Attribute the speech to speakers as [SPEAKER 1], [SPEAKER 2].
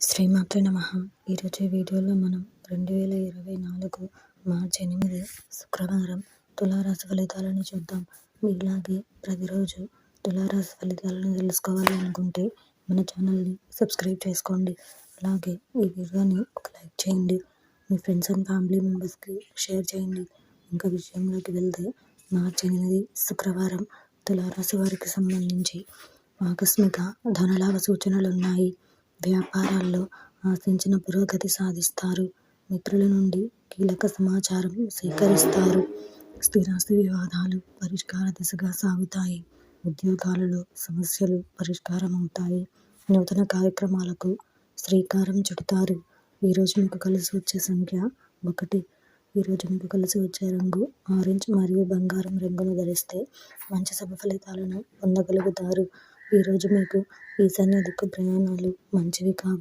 [SPEAKER 1] శ్రీమాత్రే నమ. ఈరోజు వీడియోలో మనం రెండు వేల ఇరవై నాలుగు మార్చి ఎనిమిది శుక్రవారం తులారాశి ఫలితాలను చూద్దాం. మీలాగే ప్రతిరోజు తులారాశి ఫలితాలను తెలుసుకోవాలి అనుకుంటే మన ఛానల్ని సబ్స్క్రైబ్ చేసుకోండి. అలాగే ఈ వీడియోని ఒక లైక్ చేయండి. మీ ఫ్రెండ్స్ అండ్ ఫ్యామిలీ మెంబర్స్కి షేర్ చేయండి. ఇంకా విషయంలోకి వెళ్తే మార్చి ఎనిమిది శుక్రవారం తులారాశి వారికి సంబంధించి ఆకస్మిక ధనలాభ సూచనలు ఉన్నాయి వ్యాపారాల్లో ఆశించిన పురోగతి సాధిస్తారు. మిత్రుల నుండి కీలక సమాచారం సేకరిస్తారు. స్థిరాస్తి వివాదాలు పరిష్కార దిశగా సాగుతాయి. ఉద్యోగాలలో సమస్యలు పరిష్కారం అవుతాయి నూతన కార్యక్రమాలకు శ్రీకారం చుడతారు. ఈరోజు మీకు కలిసి వచ్చే సంఖ్య ఒకటి. ఈరోజు మీకు కలిసి వచ్చే రంగు ఆరెంజ్ మరియు బంగారం రంగును ధరిస్తే మంచి శుభ ఫలితాలను పొందగలుగుతారు. ఈరోజు మీకు ఈశాన్య దిక్కు ప్రయాణాలు మంచివి కావు.